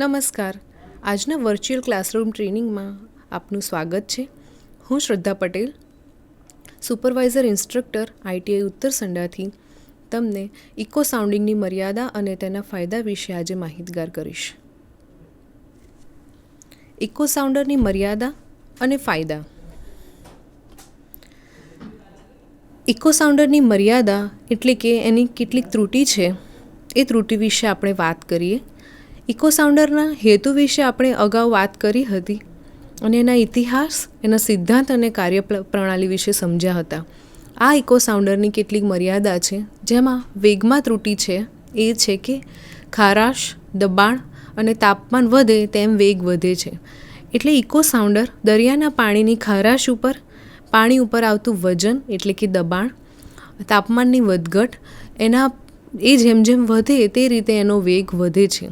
નમસ્કાર. આજના virtual classroom ટ્રેનિંગમાં આપનું સ્વાગત છે. હું શ્રદ્ધા પટેલ સુપરવાઇઝર ઇન્સ્ટ્રક્ટર આઈટીઆઈ ઉત્તર સંડાથી તમને ઇકો સાઉન્ડિંગની મર્યાદા અને તેના ફાયદા વિશે આજે માહિતગાર કરીશ. ઇકો સાઉન્ડરની મર્યાદા અને ફાયદા. ઇકો સાઉન્ડરની મર્યાદા એટલે કે એની કેટલીક ત્રુટિ છે, એ ત્રુટિ વિશે આપણે વાત કરીએ. ઇકો સાઉન્ડરના હેતુ વિશે આપણે અગાઉ વાત કરી હતી અને એના ઇતિહાસ, એના સિદ્ધાંત અને કાર્ય પ્રણાલી વિશે સમજ્યા હતા. આ ઇકો સાઉન્ડરની કેટલીક મર્યાદા છે, જેમાં વેગમાં ત્રુટિ છે, એ છે કે ખારાશ, દબાણ અને તાપમાન વધે તેમ વેગ વધે છે. એટલે ઇકો સાઉન્ડર દરિયાના પાણીની ખારાશ ઉપર, પાણી ઉપર આવતું વજન એટલે કે દબાણ, તાપમાનની વધઘટ, એના, એ જેમ જેમ વધે તે રીતે એનો વેગ વધે છે.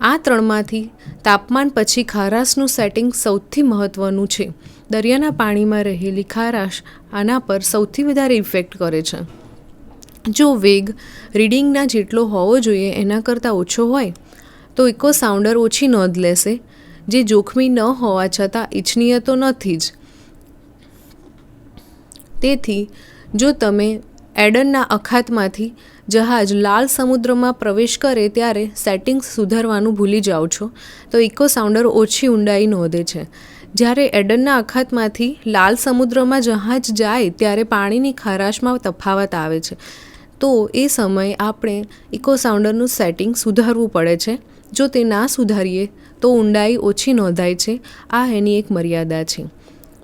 આ ત્રણમાંથી તાપમાન પછી ખારાશનું સેટિંગ સૌથી મહત્ત્વનું છે. દરિયાના પાણીમાં રહેલી ખારાશ આના પર સૌથી વધારે ઇફેક્ટ કરે છે. જો વેગ રીડિંગના જેટલો હોવો જોઈએ એના કરતાં ઓછો હોય, તો ઇકો સાઉન્ડર ઓછી નોંધ લેશે, જે જોખમી ન હોવા છતાં ઇચ્છનીય તો નથી જ. તેથી, જો તમે એડનના અખાતમાંથી જહાજ લાલ સમુદ્રમાં પ્રવેશ કરે ત્યારે સેટિંગ્સ સુધારવાનું ભૂલી જાઓ છો. તો ઇકો સાઉન્ડર ઓછી ઊંડાઈ નોંધે છે. જ્યારે એડનના અખાતમાંથી લાલ સમુદ્રમાં જહાજ જાય ત્યારે પાણીની ખારાશમાં તફાવત આવે છે. તો એ સમયે આપણે ઇકો સાઉન્ડરનું સેટિંગ સુધારવું પડે છે. જો તે ના સુધારીએ, તો ઊંડાઈ ઓછી નોંધાય છે. આ એની એક મર્યાદા છે.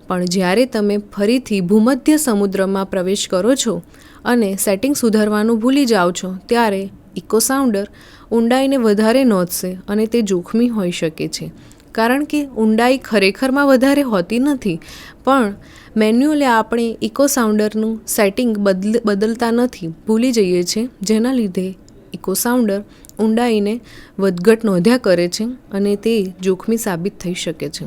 પણ જ્યારે તમે ફરીથી ભૂમધ્ય સમુદ્રમાં પ્રવેશ કરો છો અને સેટિંગ સુધારવાનું ભૂલી જાઓ છો, ત્યારે ઇકો સાઉન્ડર ઊંડાઈને વધારે નોંધશે અને તે જોખમી હોઈ શકે છે. કારણ કે ઊંડાઈ ખરેખરમાં વધારે હોતી નથી, પણ મેન્યુઅલે આપણે ઇકો સાઉન્ડરનું સેટિંગ બદલ, બદલતા નથી, ભૂલી જઈએ છીએ, જેના લીધે ઇકો સાઉન્ડર ઊંડાઈને વધઘટ નોંધ્યા કરે છે અને તે જોખમી સાબિત થઈ શકે છે.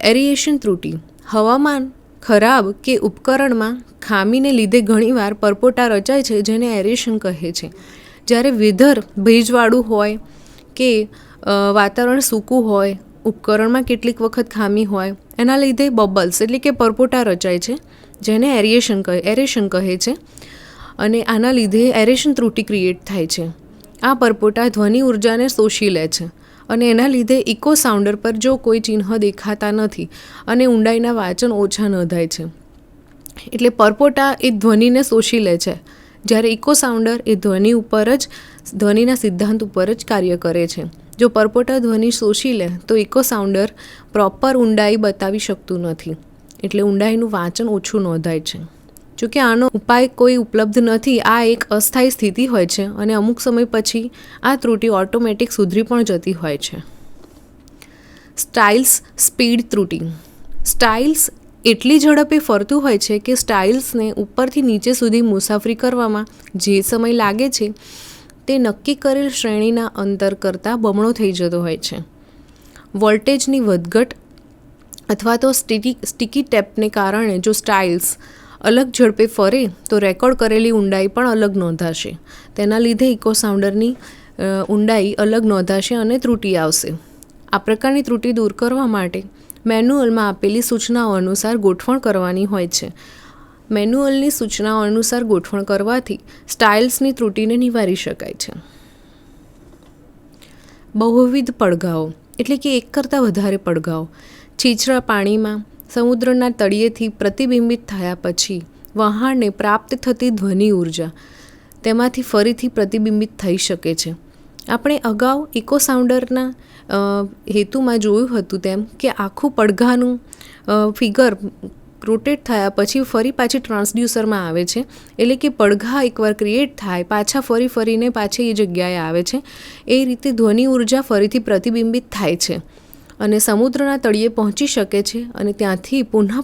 એરિએશન ત્રુટિ. હવામાન ખરાબ કે ઉપકરણમાં ખામીને લીધે ઘણીવાર પરપોટા રચાય છે જેને એરેશન કહે છે. જ્યારે વેધર ભેજવાળું હોય કે વાતાવરણ સૂકું હોય, ઉપકરણમાં કેટલીક વખત ખામી હોય, એના લીધે બબલ્સ એટલે કે પરપોટા રચાય છે, જેને એરિએશન કહે, એરેશન કહે છે અને આના લીધે એરેશન ત્રુટિ ક્રિએટ થાય છે. આ પરપોટા ધ્વનિ ઉર્જાને શોષી લે છે. અને એના લીધે ઇકો સાઉન્ડર પર જો કોઈ ચિહ્ન દેખાતા નથી અને ઊંડાઈના વાંચન ઓછા નોંધાય છે. એટલે પરપોટા એ ધ્વનિને શોષી લે છે. જ્યારે ઇકો સાઉન્ડર એ ધ્વનિ ઉપર જ, ધ્વનિના સિદ્ધાંત ઉપર જ કાર્ય કરે છે. જો પરપોટા ધ્વનિ શોષી લે, તો ઇકો સાઉન્ડર પ્રોપર ઊંડાઈ બતાવી શકતું નથી. એટલે ઊંડાઈનું વાંચન ઓછું નોંધાય છે. જોકે આનો ઉપાય કોઈ ઉપલબ્ધ નથી, આ એક અસ્થાયી સ્થિતિ હોય છે અને અમુક સમય પછી આ ત્રુટિ ઓટોમેટિક સુધરી પણ જતી હોય છે. Styles speed ત્રુટિ. સ્ટાઇલ્સ એટલી ઝડપે ફરતું હોય છે કે સ્ટાઇલ્સને ઉપરથી નીચે સુધી મુસાફરી કરવામાં જે સમય લાગે છે તે નક્કી કરેલ શ્રેણીના અંતર કરતાં બમણો થઈ જતો હોય છે. વોલ્ટેજની વધઘટ અથવા તો સ્ટીકી સ્ટીકી ટેપને કારણે જો સ્ટાઇલ્સ અલગ ઝડપે ફરે તો રેકોર્ડ કરેલી ઊંડાઈ પણ અલગ નોંધાશે. તેના લીધે ઇકો સાઉન્ડરની ઊંડાઈ અલગ નોંધાશે અને ત્રુટિ આવશે. આ પ્રકારની ત્રુટિ દૂર કરવા માટે મેન્યુઅલમાં આપેલી સૂચનાઓ અનુસાર ગોઠવણ કરવાની હોય છે. મેન્યુઅલની સૂચનાઓ અનુસાર ગોઠવણ કરવાથી સ્ટાઇલ્સની ત્રુટિને નિવારી શકાય છે. બહુવિધ પડઘાઓ, એટલે કે એક કરતાં વધારે પડઘાઓ, છીછરા પાણીમાં સમુદ્રના તળિયેથી પ્રતિબિંબિત થયા પછી વહાણને પ્રાપ્ત થતી ધ્વનિ ઊર્જા તેમાંથી ફરીથી પ્રતિબિંબિત થઈ શકે છે. આપણે અગાઉ ઇકો સાઉન્ડરના હેતુમાં જોયું હતું તેમ કે આખું પડઘાનું ફિગર રોટેટ થયા પછી ફરી પાછી ટ્રાન્સડ્યુસરમાં આવે છે. એટલે કે પડઘા એકવાર ક્રિએટ થાય, પાછા ફરી ફરીને પાછી એ જગ્યાએ આવે છે. એ રીતે ધ્વનિ ઊર્જા ફરીથી પ્રતિબિંબિત થાય છે. અને સમુદ્રના તળિયે પહોંચી શકે છે અને ત્યાંથી પુનઃ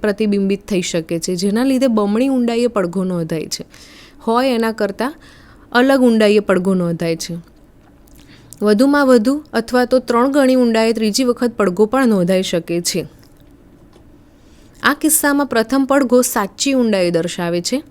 પ્રતિબિંબિત થઈ શકે છે, જેના લીધે બમણી ઊંડાઈએ પડઘો નોંધાય છે. હોય એના કરતાં અલગ ઊંડાઈએ પડઘો નોંધાય છે. વધુમાં વધુ અથવા તો ત્રણ ગણી ઊંડાઈએ ત્રીજી વખત પડઘો પણ નોંધાઈ શકે છે. આ કિસ્સામાં પ્રથમ પડઘો સાચી ઊંડાઈ દર્શાવે છે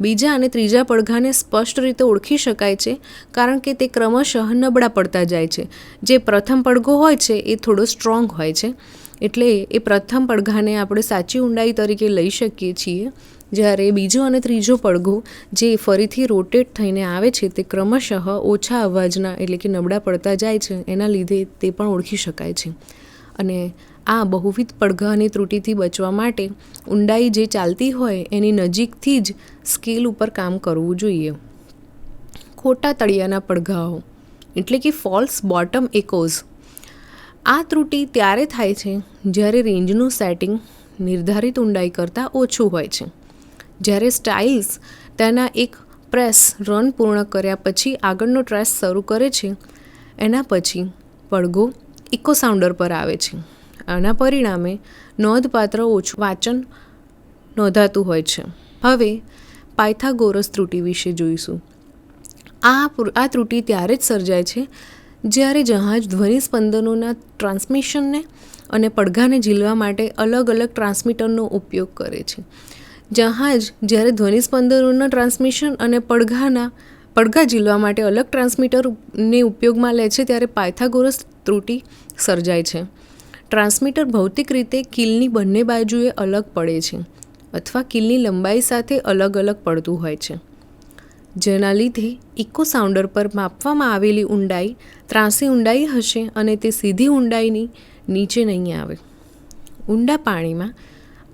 બીજા અને ત્રીજા પડઘાને સ્પષ્ટ રીતે ઓળખી શકાય છે, કારણ કે તે ક્રમશઃ નબળા પડતા જાય છે. જે પ્રથમ પડઘો હોય છે, એ થોડો સ્ટ્રોંગ હોય છે. એટલે એ પ્રથમ પડઘાને આપણે સાચી ઊંડાઈ તરીકે લઈ શકીએ છીએ. જ્યારે બીજો અને ત્રીજો પડઘો જે ફરીથી રોટેટ થઈને આવે છે, તે ક્રમશઃ ઓછા અવાજના એટલે કે નબળા પડતા જાય છે, એના લીધે તે પણ ઓળખી શકાય છે. અને આ બહુવિધ પડઘાની ત્રુટિથી બચવા માટે ઊંડાઈ જે ચાલતી હોય એની નજીકથી જ સ્કેલ ઉપર કામ કરવું જોઈએ. ખોટા તળિયાના પડઘાઓ, એટલે કે ફોલ્સ બોટમ એકોઝ આ ત્રુટિ ત્યારે થાય છે જ્યારે રેન્જનું સેટિંગ નિર્ધારિત ઊંડાઈ કરતાં ઓછું હોય છે. જ્યારે સ્ટાઇલ્સ તેના એક પ્રેસ રન પૂર્ણ કર્યા પછી આગળનો ટ્રેસ શરૂ કરે છે, એના પછી પડઘો ઇકો સાઉન્ડર પર આવે છે. આના પરિણામે નોંધપાત્ર ઓછું વાંચન નોંધાતું હોય છે. હવે પાયથાગોરસ ત્રુટિ વિશે જોઈશું. આ આ ત્રુટિ ત્યારે જ સર્જાય છે જ્યારે જહાજ ધ્વનિ સ્પંદનોના ટ્રાન્સમિશનને અને પડઘાને ઝીલવા માટે અલગ અલગ ટ્રાન્સમીટરનો ઉપયોગ કરે છે. જહાજ જ્યારે ધ્વનિ સ્પંદનોના ટ્રાન્સમિશન અને પડઘાના, પડઘા ઝીલવા માટે અલગ ટ્રાન્સમીટરને ઉપયોગમાં લે છે ત્યારે પાયથાગોરસ ત્રુટિ સર્જાય છે. ટ્રાન્સમીટર ભૌતિક રીતે કિલની બંને બાજુએ અલગ પડે છે અથવા કિલની લંબાઈ સાથે અલગ અલગ પડતું હોય છે. જેના લીધે ઇકો સાઉન્ડર પર માપવામાં આવેલી ઊંડાઈ ત્રાસી ઊંડાઈ હશે અને તે સીધી ઊંડાઈની નીચે નહીં આવે. ઊંડા પાણીમાં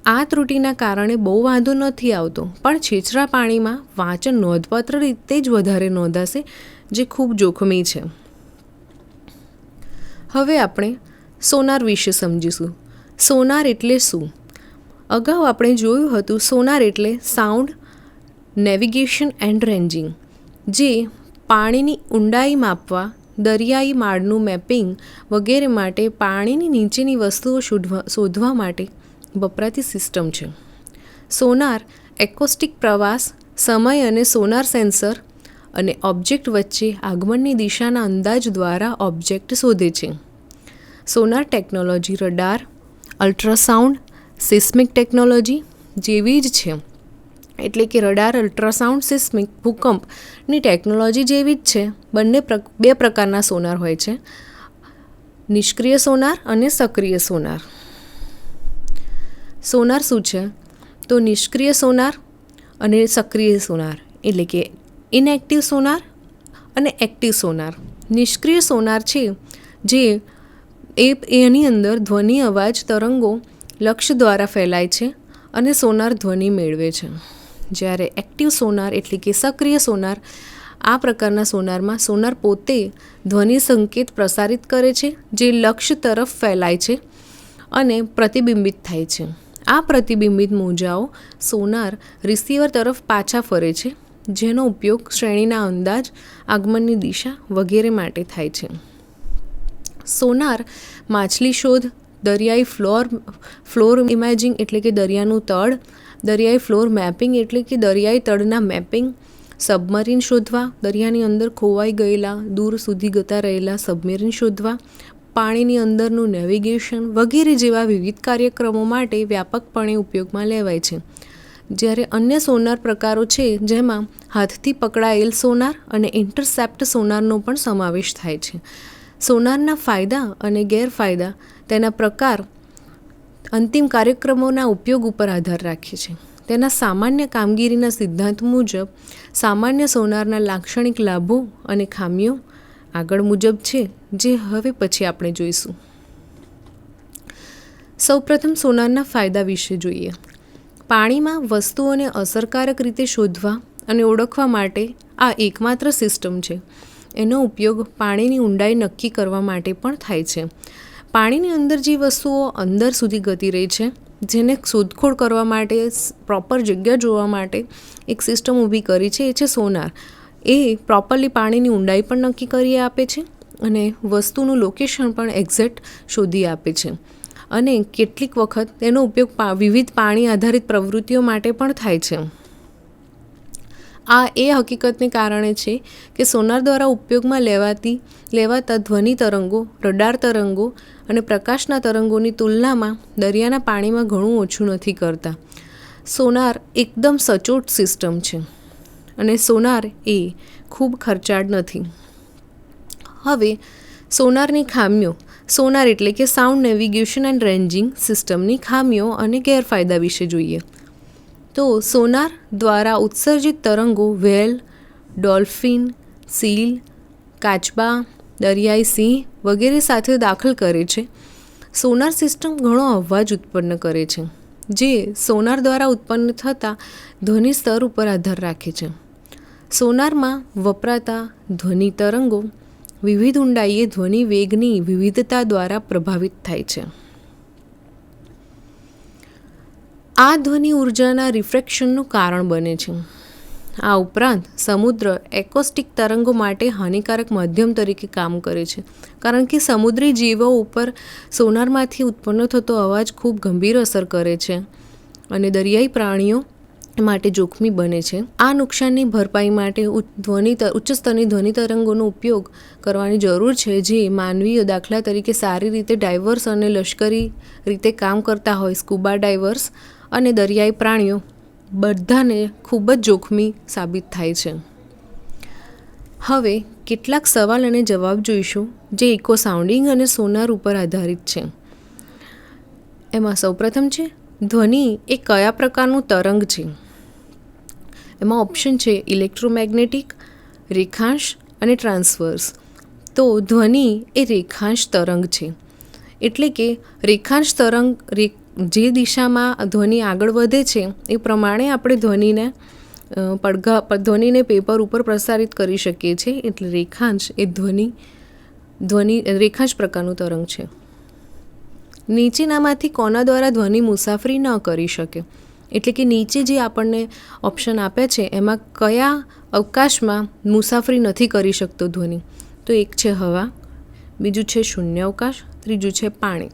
આ ત્રુટિના કારણે બહુ વાંધો નથી આવતો, પણ છીછરા પાણીમાં વાંચન નોંધપાત્ર રીતે જ વધારે નોંધાશે, જે ખૂબ જોખમી છે. હવે આપણે સોનાર વિશે સમજીશું. સોનાર એટલે શું? અગાઉ આપણે જોયું હતું સોનાર એટલે સાઉન્ડ નેવિગેશન એન્ડ રેન્જિંગ જે પાણીની ઊંડાઈ માપવા, દરિયાઈ માળનું મેપિંગ વગેરે માટે પાણીની નીચેની વસ્તુઓ શોધવા શોધવા માટે વપરાતી સિસ્ટમ છે. સોનાર એકોસ્ટિક પ્રવાસ, સમય અને સોનાર સેન્સર અને ઓબ્જેક્ટ વચ્ચે આગમનની દિશાના અંદાજ દ્વારા ઓબ્જેક્ટ શોધે છે. Sonar technology radar, ultrasound, seismic technology જેવી જ છે. એટલે કે રડાર, અલ્ટ્રાસાઉન્ડ, સિસ્મિક, ભૂકંપની ટેકનોલોજી જેવી જ છે. બંને બે પ્રકારના સોનાર હોય છે. નિષ્ક્રિય સોનાર અને સક્રિય સોનાર. સોનાર શું છે? તો નિષ્ક્રિય સોનાર અને સક્રિય સોનાર. એટલે કે ઇનએક્ટિવ સોનાર અને એક્ટિવ સોનાર. નિષ્ક્રિય સોનાર છે જે એ એની અંદર ધ્વનિ, અવાજ, તરંગો લક્ષ્ય દ્વારા ફેલાય છે અને સોનાર ધ્વનિ મેળવે છે. જ્યારે એક્ટિવ સોનાર એટલે કે સક્રિય સોનાર આ પ્રકારના સોનારમાં સોનાર પોતે ધ્વનિ સંકેત પ્રસારિત કરે છે, જે લક્ષ્ય તરફ ફેલાય છે અને પ્રતિબિંબિત થાય છે. આ પ્રતિબિંબિત મોજાઓ સોનાર રિસીવર તરફ પાછા ફરે છે, જેનો ઉપયોગ શ્રેણીના અંદાજ, આગમનની દિશા વગેરે માટે થાય છે. સોનાર માછલી શોધ, દરિયાઈ ફ્લોર ફ્લોર ઇમેજિંગ એટલે કે દરિયાનું તળ, દરિયાઈ ફ્લોર મેપિંગ એટલે કે દરિયાઈ તળના મેપિંગ, સબમરીન શોધવા, દરિયાની અંદર ખોવાઈ ગયેલા, દૂર સુધી ગતા રહેલા સબમરીન શોધવા, પાણીની અંદરનું નેવિગેશન વગેરે જેવા વિવિધ કાર્યક્રમો માટે વ્યાપકપણે ઉપયોગમાં લેવાય છે. જ્યારે અન્ય સોનાર પ્રકારો છે, જેમાં હાથથી પકડાયેલ સોનાર અને ઇન્ટરસેપ્ટ સોનારનો પણ સમાવેશ થાય છે. સોનારના ફાયદા અને ગેરફાયદા તેના પ્રકાર અંતિમ કાર્યક્રમોના ઉપયોગ ઉપર આધાર રાખે છે. તેના સામાન્ય કામગીરીના સિદ્ધાંત મુજબ, સામાન્ય સોનારના લાક્ષણિક લાભો અને ખામીઓ આગળ મુજબ છે, જે હવે પછી આપણે જોઈશું. સૌપ્રથમ સોનારના ફાયદા વિશે જોઈએ. પાણીમાં વસ્તુઓને અસરકારક રીતે શોધવા અને ઓળખવા માટે આ એકમાત્ર સિસ્ટમ છે. એનો ઉપયોગ પાણીની ઊંડાઈ નક્કી કરવા માટે પણ થાય છે. પાણીની અંદર જે વસ્તુઓ અંદર સુધી ગતી રહી છે, જેને શોધખોળ કરવા માટે, પ્રોપર જગ્યા જોવા માટે એક સિસ્ટમ ઊભી કરી છે, એ છે સોનાર. એ પ્રોપરલી પાણીની ઊંડાઈ પણ નક્કી કરી આપે છે અને વસ્તુનું લોકેશન પણ એક્ઝેક્ટ શોધી આપે છે. અને કેટલીક વખત તેનો ઉપયોગ વિવિધ પાણી આધારિત પ્રવૃત્તિઓ માટે પણ થાય છે. આ એ હકીકતને કારણે છે કે સોનાર દ્વારા ઉપયોગમાં લેવાતી, લેવાતા ધ્વનિ તરંગો, રડાર તરંગો અને પ્રકાશના તરંગોની તુલનામાં દરિયાના પાણીમાં ઘણું ઓછું નથી કરતા. સોનાર એકદમ સચોટ સિસ્ટમ છે અને સોનાર એ ખૂબ ખર્ચાળ નથી. હવે, સોનારની ખામીઓ, સોનાર એટલે કે સાઉન્ડ નેવિગેશન એન્ડ રેન્જિંગ સિસ્ટમની ખામીઓ અને ગેરફાયદા વિશે જોઈએ. તો સોનાર દ્વારા ઉત્સર્જિત તરંગો વેલ, ડોલ્ફિન, સીલ, કાચબા, દરિયાઈ સિંહ વગેરે સાથે દાખલ કરે છે. સોનાર સિસ્ટમ ઘણો અવાજ ઉત્પન્ન કરે છે, જે સોનાર દ્વારા ઉત્પન્ન થતા ધ્વનિ સ્તર ઉપર આધાર રાખે છે. સોનારમાં વપરાતા ધ્વનિ તરંગો વિવિધ ઊંડાઈએ ધ્વનિ વેગની વિવિધતા દ્વારા પ્રભાવિત થાય છે. આ ધ્વનિ ઉર્જાના રિફ્રેક્શનનું કારણ બને છે. આ ઉપરાંત, સમુદ્ર એકોસ્ટિક તરંગો માટે હાનિકારક માધ્યમ તરીકે કામ કરે છે. કારણ કે સમુદ્રી જીવો ઉપર સોનારમાંથી ઉત્પન્ન થતો અવાજ ખૂબ ગંભીર અસર કરે છે અને દરિયાઈ પ્રાણીઓ માટે જોખમી બને છે. આ નુકસાનની ભરપાઈ માટે ધ્વનિ ઉચ્ચ સ્તરની ધ્વનિ તરંગોનો ઉપયોગ કરવાની જરૂર છે, જે માનવીઓ દાખલા તરીકે સારી રીતે ડાયવર્સ અને લશ્કરી રીતે કામ કરતા હોય. સ્કૂબા ડાઇવર્સ અને દરિયાઈ પ્રાણીઓ બધાને ખૂબ જ જોખમી સાબિત થાય છે. હવે કેટલાક સવાલ અને જવાબ જોઈશું જે ઇકો સાઉન્ડિંગ અને સોનાર ઉપર આધારિત છે. એમાં સૌપ્રથમ છે, ધ્વનિ એ કયા પ્રકારનું તરંગ છે? એમાં ઓપ્શન છે ઇલેક્ટ્રોમેગ્નેટિક, રેખાંશ અને ટ્રાન્સફર્સ તો ધ્વનિ એ રેખાંશ તરંગ છે. એટલે કે રેખાંશ તરંગ જે દિશામાં ધ્વનિ આગળ વધે છે, એ પ્રમાણે આપણે ધ્વનિને પડઘા ધ્વનિને પેપર ઉપર પ્રસારિત કરી શકીએ છીએ. એટલે રેખાંશ એ ધ્વનિ ધ્વનિ, રેખાંશ પ્રકારનું તરંગ છે. નીચેનામાંથી કોના દ્વારા ધ્વનિ મુસાફરી ન કરી શકે? એટલે કે નીચે જે આપણને ઓપ્શન આપે છે, એમાં કયા અવકાશમાં મુસાફરી નથી કરી શકતો ધ્વનિ? તો એક છે હવા, બીજું છે શૂન્ય અવકાશ, ત્રીજું છે પાણી.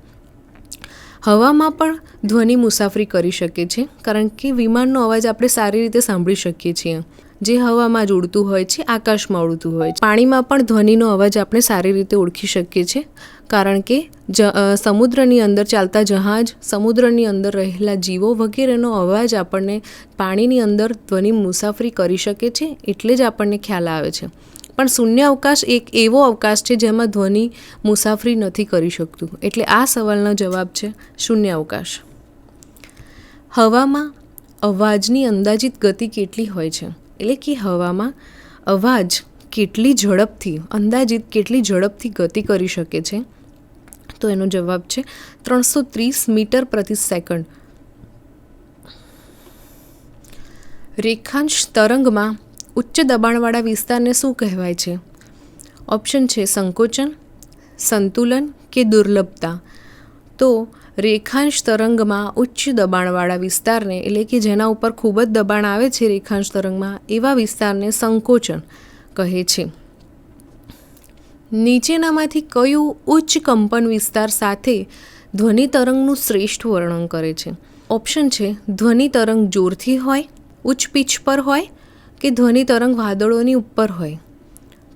હવામાં પણ ધ્વનિ મુસાફરી કરી શકે છે, કારણ કે વિમાનનો અવાજ આપણે સારી રીતે સાંભળી શકીએ છીએ. જે હવામાં જ ઉડતું હોય છે, આકાશમાં ઉડતું હોય છે. પાણીમાં પણ ધ્વનિનો અવાજ આપણે સારી રીતે ઓળખી શકીએ છીએ, કારણ કે જ સમુદ્રની અંદર ચાલતા જહાજ, સમુદ્રની અંદર રહેલા જીવો વગેરેનો અવાજ આપણને પાણીની અંદર ધ્વનિ મુસાફરી કરી શકે છે, એટલે જ આપણને ખ્યાલ આવે છે. પણ શૂન્ય અવકાશ એક એવો અવકાશ છે જેમાં ધ્વનિ મુસાફરી નથી કરી શકતું. એટલે આ સવાલનો જવાબ છે શૂન્ય અવકાશ. હવામાં અવાજની અંદાજિત ગતિ કેટલી હોય છે? એટલે કે હવામાં અવાજ કેટલી ઝડપથી, અંદાજિત કેટલી ઝડપથી ગતિ કરી શકે છે? તો એનો જવાબ છે ત્રણસો ત્રીસ મીટર પ્રતિ સેકન્ડ. રેખાંશ તરંગમાં ઉચ્ચ દબાણવાળા વિસ્તારને શું કહેવાય છે? ઓપ્શન છે સંકોચન, સંતુલન કે દુર્લભતા. તો રેખાંશ તરંગમાં ઉચ્ચ દબાણવાળા વિસ્તારને એટલે કે જેના ઉપર ખૂબ જ દબાણ આવે છે રેખાંશ તરંગમાં, એવા વિસ્તારને સંકોચન કહે છે. નીચેનામાંથી કયું ઉચ્ચ કંપન વિસ્તાર સાથે ધ્વનિ તરંગનું શ્રેષ્ઠ વર્ણન કરે છે? ઓપ્શન છે ધ્વનિ તરંગ જોરથી હોય, ઉચ્ચ પીચ પર હોય કે ધ્વનિ તરંગ વાદળોની ઉપર હોય.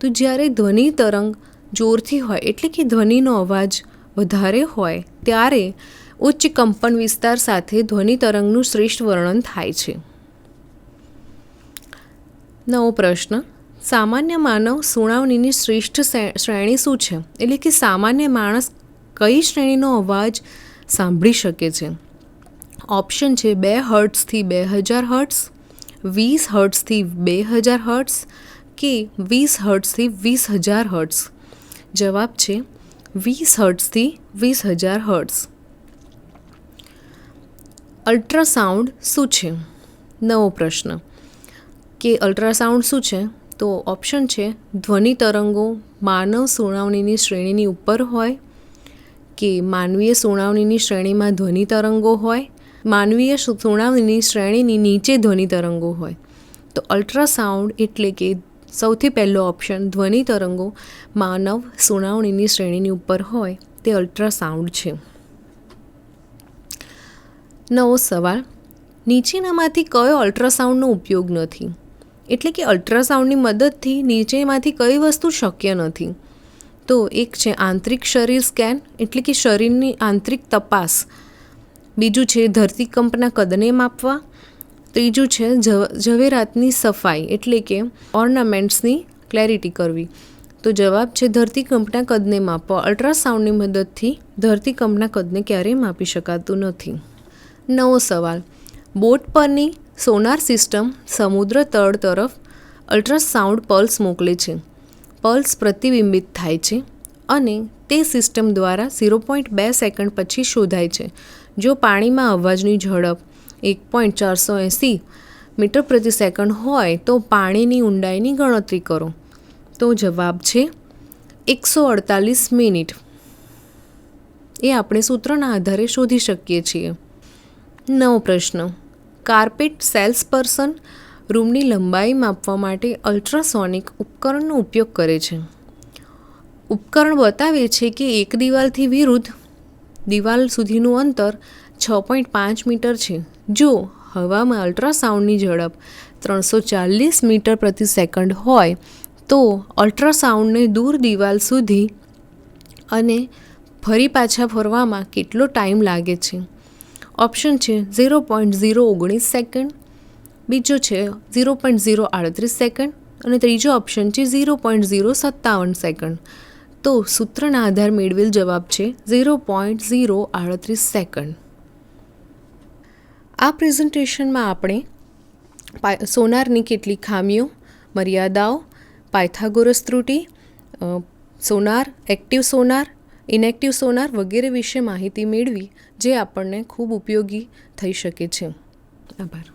તો જ્યારે ધ્વનિ તરંગ જોરથી હોય, એટલે કે ધ્વનિનો અવાજ વધારે હોય, ત્યારે ઉચ્ચ કંપન વિસ્તાર સાથે ધ્વનિ તરંગનું શ્રેષ્ઠ વર્ણન થાય છે. નવો પ્રશ્ન. સામાન્ય માનવ સુણાવણીની શ્રેષ્ઠ શ્રેણી શું છે? એટલે કે સામાન્ય માણસ કઈ શ્રેણીનો અવાજ સાંભળી શકે છે? ઓપ્શન છે બે હર્ટ્સથી બે હજાર હર્ટ્સ વીસ હર્ટ્સથી બે હજાર હર્ટ્સ કે વીસ હર્ટ્સથી વીસ હજાર હર્ટ્સ જવાબ છે વીસ હર્ટ્સથી વીસ હજાર હર્ટ્સ અલ્ટ્રાસાઉન્ડ શું છે? નવો પ્રશ્ન. કે અલ્ટ્રાસાઉન્ડ શું છે? તો ઓપ્શન છે ધ્વનિ તરંગો, માનવ સુનાવણીની શ્રેણીની ઉપર હોય, કે માનવીય સુનાવણીની શ્રેણીમાં ધ્વનિ તરંગો હોય માનવીય સુનાવણીની શ્રેણીની નીચે ધ્વનિ તરંગો હોય. તો અલ્ટ્રાસાઉન્ડ એટલે કે સૌથી પહેલો ઓપ્શન ધ્વનિ તરંગો માનવ સુનાવણીની શ્રેણીની ઉપર હોય તે અલ્ટ્રાસાઉન્ડ છે. નવો સવાલ. નીચેનામાંથી કયો અલ્ટ્રાસાઉન્ડનો ઉપયોગ નથી? એટલે કે અલ્ટ્રાસાઉન્ડની મદદથી નીચેમાંથી કઈ વસ્તુ શક્ય નથી. તો એક છે આંતરિક શરીર સ્કેન એટલે કે શરીરની આંતરિક તપાસ. બીજું છે ધરતીકંપના કદને માપવા. ત્રીજું છે ઝવેરાતની સફાઈ એટલે કે ઓર્નામેન્ટ્સની ક્લેરિટી કરવી. તો જવાબ છે ધરતીકંપના કદને માપવા. અલ્ટ્રાસાઉન્ડની મદદથી ધરતીકંપના કદને ક્યારેય માપી શકાતું નથી. નવો સવાલ. બોટ પરની સોનાર સિસ્ટમ સમુદ્ર તળ તરફ અલ્ટ્રાસાઉન્ડ પલ્સ મોકલે છે. પલ્સ પ્રતિબિંબિત થાય છે અને તે સિસ્ટમ દ્વારા ઝીરો પોઈન્ટ બે સેકન્ડ પછી શોધાય છે. જો પાણીમાં અવાજની ઝડપ એક પોઈન્ટ ચારસો એંસી મીટર પ્રતિ સેકન્ડ હોય તો પાણીની ઊંડાઈની ગણતરી કરો. તો જવાબ છે એકસો અડતાલીસ મિનિટ. એ આપણે સૂત્રના આધારે શોધી શકીએ છીએ. નવો પ્રશ્ન. કાર્પેટ સેલ્સ પર્સન રૂમની લંબાઈ માપવા માટે અલ્ટ્રાસોનિક ઉપકરણનો ઉપયોગ કરે છે. ઉપકરણ બતાવે છે કે એક દિવાલથી વિરુદ્ધ દિવાલ સુધીનું અંતર છ પોઈન્ટ પાંચ મીટર છે. જો હવામાં અલ્ટ્રાસાઉન્ડની ઝડપ ત્રણસો ચાલીસ મીટર પ્રતિ સેકન્ડ હોય, તો અલ્ટ્રાસાઉન્ડને દૂર દિવાલ સુધી અને ફરી પાછા ફરવામાં કેટલો ટાઈમ લાગે છે? ઓપ્શન છે ઝીરો પોઈન્ટ ઝીરો ઓગણીસ સેકન્ડ, બીજો છે ઝીરો પોઈન્ટ ઝીરો આડત્રીસ સેકન્ડ અને ત્રીજો ઓપ્શન છે ઝીરો પોઈન્ટ ઝીરો સત્તાવન સેકન્ડ. તો સૂત્રના આધાર મેળવેલ જવાબ છે ઝીરો પોઈન્ટ ઝીરો આડત્રીસ સેકન્ડ. આ પ્રેઝન્ટેશનમાં આપણે સોનારની કેટલીક ખામીઓ, મર્યાદાઓ, Pythagoras ત્રુટિ sonar, active sonar inactive sonar વગેરે વિશે માહિતી મેળવી જે આપણને ખૂબ ઉપયોગી થઈ શકે છે. આભાર.